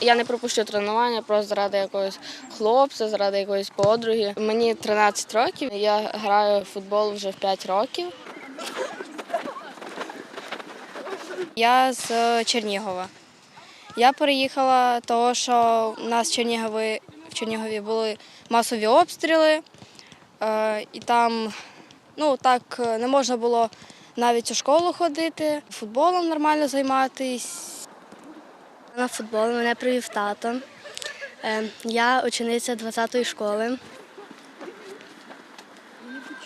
Я не пропущу тренування просто заради якогось хлопця, заради якоїсь подруги. Мені 13 років. Я граю в футбол вже в 5 років. Я з Чернігова. Я переїхала, тому що у нас в Чернігові, в Чернігові були масові обстріли, е, і там ну, так е, не можна було навіть у школу ходити, футболом нормально займатися. На футбол мене привів тато. Е, Я учениця 20-ї школи.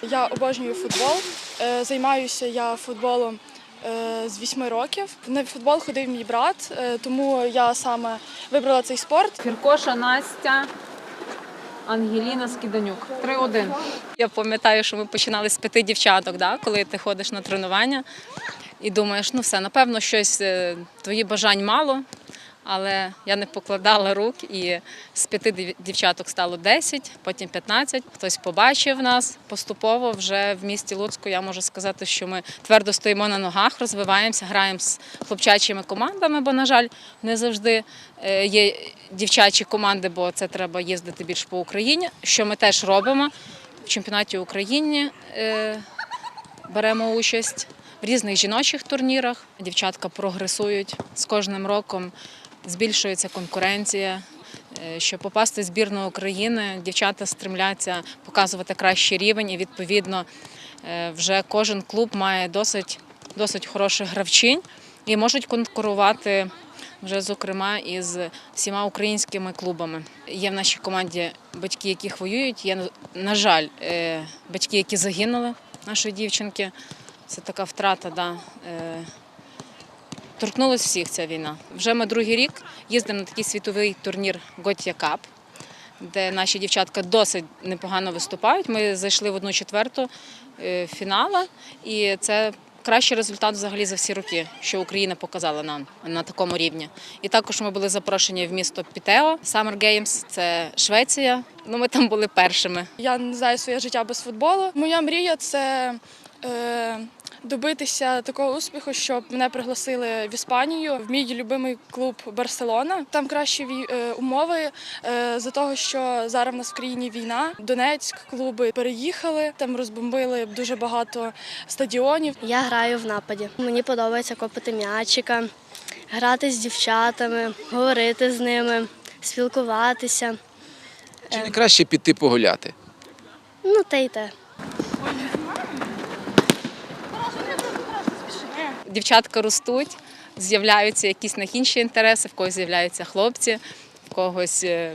Я обожнюю футбол. Е, Займаюся я футболом е, з 8 років. На футбол ходив мій брат, тому я саме вибрала цей спорт. Фіркоша Настя, Ангеліна Скиданюк. 3-1. Я пам'ятаю, що ми починали з п'яти дівчаток, да, коли ти ходиш на тренування і думаєш, ну все, напевно, щось твої бажань мало, але я не покладала рук, і з п'яти дів- дівчаток стало 10, потім 15. Хтось побачив нас поступово вже в місті Луцьку. Я можу сказати, що ми твердо стоїмо на ногах, розвиваємося, граємо з хлопчачими командами, бо, на жаль, не завжди е, є дівчачі команди, бо це треба їздити більш по Україні, що ми теж робимо в чемпіонаті України е, беремо участь в різних жіночих турнірах. Дівчатка прогресують з кожним роком, збільшується конкуренція. Е, Щоб попасти в збірну України, дівчата стремляться показувати кращий рівень, і відповідно е, вже кожен клуб має досить, досить хороших гравчинь і можуть конкурувати вже зокрема із всіма українськими клубами. Є в нашій команді батьки, яких воюють. Є, на жаль, е, батьки, які загинули нашої дівчинки. Це така втрата. Да. Торкнулась всіх ця війна. Вже ми другий рік їздимо на такий світовий турнір Готія Кап, де наші дівчатка досить непогано виступають. Ми зайшли в одну четверту е, фінала, і це кращий результат взагалі за всі роки, що Україна показала нам на такому рівні. І також ми були запрошені в місто Пітео Summer Games, це Швеція. Ну, ми там були першими. Я не знаю своє життя без футболу. Моя мрія це е, добитися такого успіху, щоб мене пригласили в Іспанію в мій любимий клуб Барселона. Там кращі е, умови е, за того, що зараз в нас в країні війна. Донецьк клуби переїхали, там розбомбили дуже багато стадіонів. Я граю в нападі. Мені подобається копати м'ячика, грати з дівчатами, говорити з ними, спілкуватися. Чи не краще піти погуляти? Ну, те й те. Дівчатка ростуть, з'являються якісь на інші інтереси, в когось з'являються хлопці, в когось е,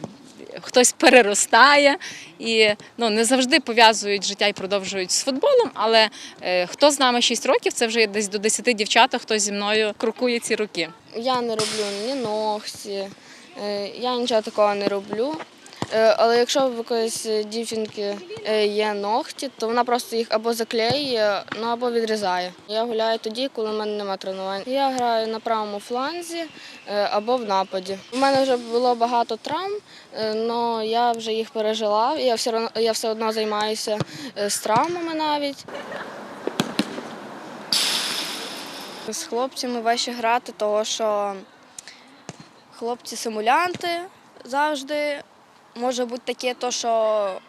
хтось переростає. І ну, не завжди пов'язують життя і продовжують з футболом. Але е, хто з нами 6 років, це вже десь до 10 дівчат, хто зі мною крокує ці роки. Я не роблю ні ногті, е, я нічого такого не роблю. Е, Але якщо в якоїсь дівчинки е, є ногті, то вона просто їх або заклеює, ну або відрізає. Я гуляю тоді, коли в мене немає тренувань. Я граю на правому фланзі е, або в нападі. У мене вже було багато травм, але я вже їх пережила. Я все одно, я все одно займаюся е, з травмами навіть. З хлопцями важче грати, тому що хлопці симулянти завжди. Може бути таке, то, що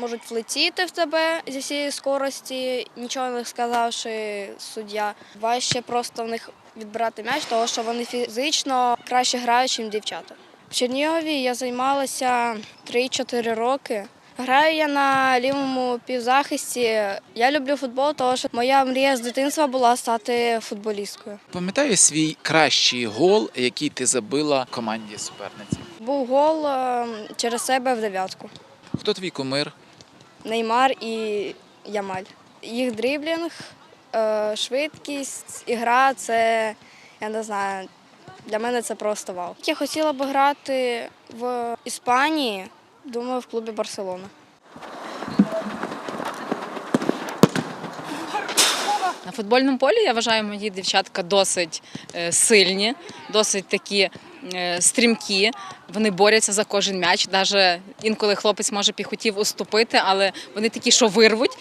можуть влетіти в тебе зі всієї скорості, нічого не сказавши суддя. Важче просто в них відбирати м'яч, тому що вони фізично краще грають, ніж дівчата. В Чернігові я займалася 3-4 роки. Граю я на лівому півзахисті. Я люблю футбол, тому що моя мрія з дитинства була стати футболісткою. Пам'ятаєш свій кращий гол, який ти забила команді суперниці? Був гол е, через себе в дев'ятку. Хто твій кумир? Неймар і Ямаль. Їх дріблінг, е, швидкість, ігра це я не знаю. Для мене це просто вау. Я хотіла б грати в Іспанії, думаю, в клубі Барселона. На футбольному полі я вважаю, мої дівчатка досить е, сильні, досить такі е, стрімкі. Вони борються за кожен м'яч. Навіть інколи хлопець може піхотів уступити, але вони такі, що вирвуть.